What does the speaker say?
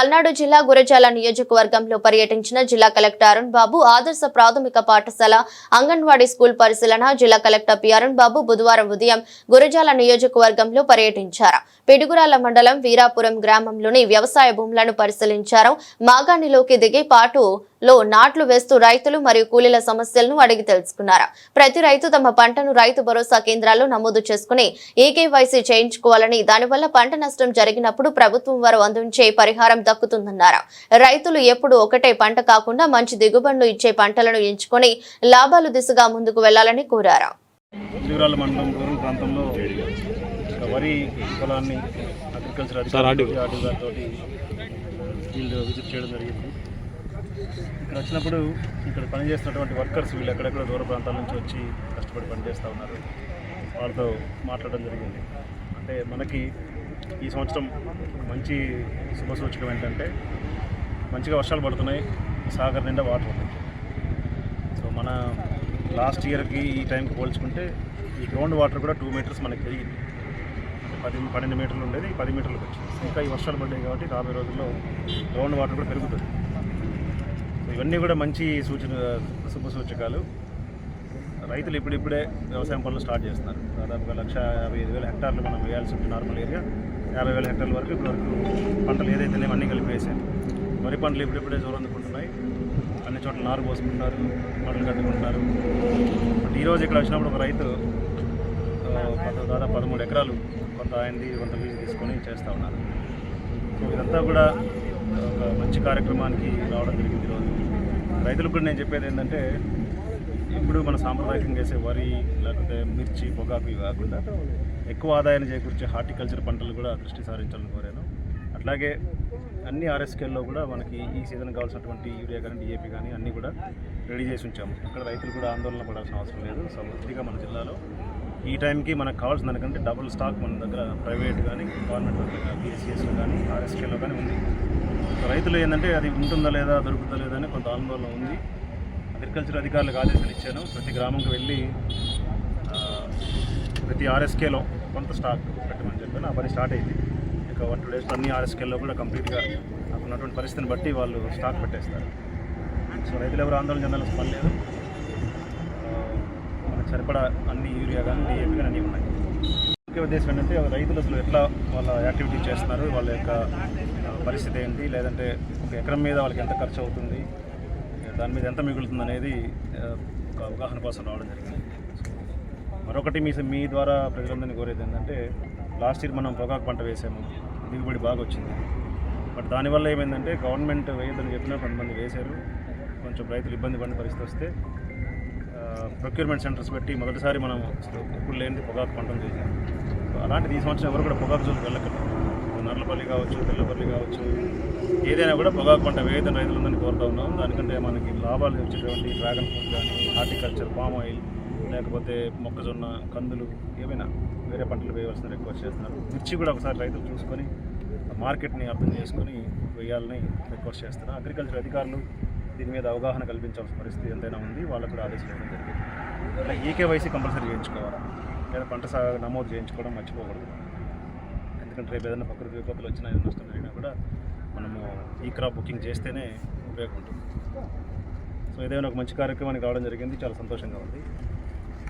పల్నాడు జిల్లా గురజాల నియోజకవర్గంలో పర్యటించిన జిల్లా కలెక్టర్ అరుణ్ బాబు ఆదర్శ ప్రాథమిక పాఠశాల అంగన్వాడీ స్కూల్ పరిశీలన జిల్లా కలెక్టర్ పి అరుణ్ బాబు బుధవారం ఉదయం గురజాల నియోజకవర్గంలో పర్యటించారు. పిడుగురాల మండలం వీరాపురం గ్రామంలోని వ్యవసాయ భూములను పరిశీలించారు. మాగాణిలోకి దిగి పాటులో నాట్లు వేస్తూ రైతులు మరియు కూలీల సమస్యలను అడిగి తెలుసుకున్నారు? ప్రతి రైతు తమ పంటను రైతు భరోసా కేంద్రాల్లో నమోదు చేసుకుని ఈకేవైసీ చేయించుకోవాలని దానివల్ల పంట నష్టం జరిగినప్పుడు ప్రభుత్వం వారు అందించే పరిహారం దక్కుతుందన్నారు? రైతులు ఎప్పుడు ఒకటే పంట కాకుండా మంచి దిగుబడులు ఇచ్చే పంటలను ఎంచుకొని లాభాలు దిశగా ముందుకు వెళ్ళాలని కోరారు? వరి పొలాన్ని అగ్రికల్చర్ అధికారి గారితో విజిట్ చేయడం జరిగింది. ఇక్కడ వచ్చినప్పుడు ఇక్కడ పనిచేస్తున్నటువంటి వర్కర్స్ వీళ్ళు ఎక్కడెక్కడ దూర ప్రాంతాల నుంచి వచ్చి కష్టపడి పనిచేస్తూ ఉన్నారు. వాళ్ళతో మాట్లాడడం జరిగింది. అంటే మనకి ఈ సంవత్సరం మంచి శుభ సూచకం ఏంటంటే మంచిగా వర్షాలు పడుతున్నాయి సాగర్ నిండా వాటర్ ఉంది సో మన లాస్ట్ ఇయర్కి ఈ టైంకి పోల్చుకుంటే ఈ గ్రౌండ్ వాటర్ కూడా టూ మీటర్స్ మనకి పెరిగింది. పది పన్నెండు మీటర్లు ఉండేది పది మీటర్లకు వచ్చింది. ఇంకా ఈ వర్షాలు పడ్డాయి కాబట్టి రాబోయే రోజుల్లో గ్రౌండ్ వాటర్ కూడా పెరుగుతుంది. ఇవన్నీ కూడా మంచి సూచన శుభ సూచకాలు. రైతులు ఇప్పుడిప్పుడే వ్యవసాయం పనులు స్టార్ట్ చేస్తున్నారు. దాదాపుగా లక్ష యాభై ఐదు వేల హెక్టార్లు మనం వేయాల్సి ఉంటుంది నార్మల్ ఏరియా. యాభై వేల హెక్టార్ల వరకు ఇప్పటి వరకు పంటలు ఏదైతే అన్నీ కలిపి వేసాం వరి పంటలు ఇప్పుడిప్పుడే జోరందుకుంటున్నాయి అన్ని చోట్ల నారు పోసుకుంటున్నారు పంటలు కట్టుకుంటున్నారు బట్ ఈరోజు ఇక్కడ వచ్చినప్పుడు ఒక రైతు దాదాపు పదమూడు ఎకరాలు కొంత ఆయనది కొంత లీజు తీసుకొని చేస్తూ ఉన్నారు. సో ఇదంతా కూడా ఒక మంచి కార్యక్రమానికి రావడం జరిగింది ఈరోజు. రైతులకు కూడా నేను చెప్పేది ఏంటంటే ఇప్పుడు మన సాంప్రదాయకంగా వేసే వరి లేకపోతే మిర్చి పొగాకు ఇవి కాకుండా ఎక్కువ ఆదాయాన్ని చేకూర్చే హార్టికల్చర్ పంటలు కూడా దృష్టి సారించాలని కోరాను. అట్లాగే అన్ని ఆర్ఎస్కేల్లో కూడా మనకి ఈ సీజన్ కావాల్సినటువంటి యూరియా కానీ డిఏపీ కానీ అన్నీ కూడా రెడీ చేసి ఉంచాము. అక్కడ రైతులు కూడా ఆందోళన పడాల్సిన అవసరం లేదు. సమృద్ధిగా మన జిల్లాలో ఈ టైంకి మనకు కావాల్సిన దానికంటే డబుల్ స్టాక్ మన దగ్గర ప్రైవేట్ కానీ గవర్నమెంట్ దగ్గర బీఎస్సీఎస్లో కానీ ఆర్ఎస్కేలో కానీ ఉంది. రైతులు ఏంటంటే అది ఉంటుందా లేదా దొరుకుతుందా లేదా అని కొంత ఆందోళన ఉంది. అగ్రికల్చర్ అధికారులకు ఆదేశాలు ఇచ్చాను. ప్రతి గ్రామంకి వెళ్ళి ప్రతి ఆర్ఎస్కేలో కొంత స్టాక్ పెట్టమని చెప్పాను. ఆ పని స్టార్ట్ అయింది. ఇక వన్ టూ డేస్లో అన్ని ఆర్ఎస్కేల్లో కూడా కంప్లీట్గా నాకు ఉన్నటువంటి పరిస్థితిని బట్టి వాళ్ళు స్టాక్ పెట్టేస్తారు. సో రైతులు ఎవరు ఆందోళన చెందాల్సిన పని లేదు. మనకు సరిపడా అన్ని యూరియా కానీ డిఏపి కానీ అన్నీ ఉన్నాయి. ముఖ్య ఉద్దేశం ఏంటంటే రైతులు అసలు ఎట్లా వాళ్ళ యాక్టివిటీ చేస్తున్నారు వాళ్ళ యొక్క పరిస్థితి ఏంటి లేదంటే ఒక ఎకరం మీద వాళ్ళకి ఎంత ఖర్చు అవుతుంది దాని మీద ఎంత మిగులుతుంది అనేది ఒక అవగాహన కోసం రావడం జరిగింది. మరొకటి మీ మీ ద్వారా ప్రజలందరినీ కోరేది ఏంటంటే లాస్ట్ ఇయర్ మనం పొగాకు పంట వేసాము దిగుబడి బాగా వచ్చింది. బట్ దానివల్ల ఏమైందంటే గవర్నమెంట్ వేయదని చెప్పినా కొంతమంది వేశారు కొంచెం రైతులు ఇబ్బంది పడిన పరిస్థితి వస్తే ప్రొక్యూర్మెంట్ సెంటర్స్ పెట్టి మొదటిసారి మనం అసలు ఎప్పుడు లేని పొగాకు పంటను చేసాం. అలాంటిది ఈ సంవత్సరం ఎవరు కూడా పొగాకు జోలికి వెళ్ళకండి. నర్లపల్లి కావచ్చు తెల్లపల్లి కావచ్చు ఏదైనా కూడా పొగాకు పంట వేయదని రైతులందరినీ కోరుతా ఉన్నాం దానికంటే మనకి లాభాలు వచ్చేటువంటి డ్రాగన్ ఫ్రూట్ కానీ హార్టికల్చర్ పామ్ ఆయిల్ లేకపోతే మొక్కజొన్న కందులు ఏమైనా వేరే పంటలు వేయవలసిన రిక్వెస్ట్ చేస్తున్నారు. మిర్చి కూడా ఒకసారి రైతులు చూసుకొని మార్కెట్ని అర్థం చేసుకొని వేయాలని రిక్వెస్ట్ చేస్తున్నారు అగ్రికల్చర్ అధికారులు దీని మీద అవగాహన కల్పించాల్సిన పరిస్థితి ఎంతైనా ఉంది. వాళ్ళకు కూడా ఆదేశం ఇవ్వడం జరిగింది. అట్లా ఈకేవైసీ కంపల్సరీ చేయించుకోవాలి? లేదా పంట సాగు నమోదు చేయించుకోవడం మర్చిపోకూడదు. ఎందుకంటే రేపు ఏదైనా ప్రకృతి విపత్తులు వచ్చినా ఏదైనా నష్టం జరిగినా కూడా మనము ఈ క్రాప్ బుకింగ్ చేస్తేనే ఉపయోగం ఉంటుంది. సో ఏదైనా ఒక మంచి కార్యక్రమానికి రావడం జరిగింది. చాలా సంతోషంగా ఉంది.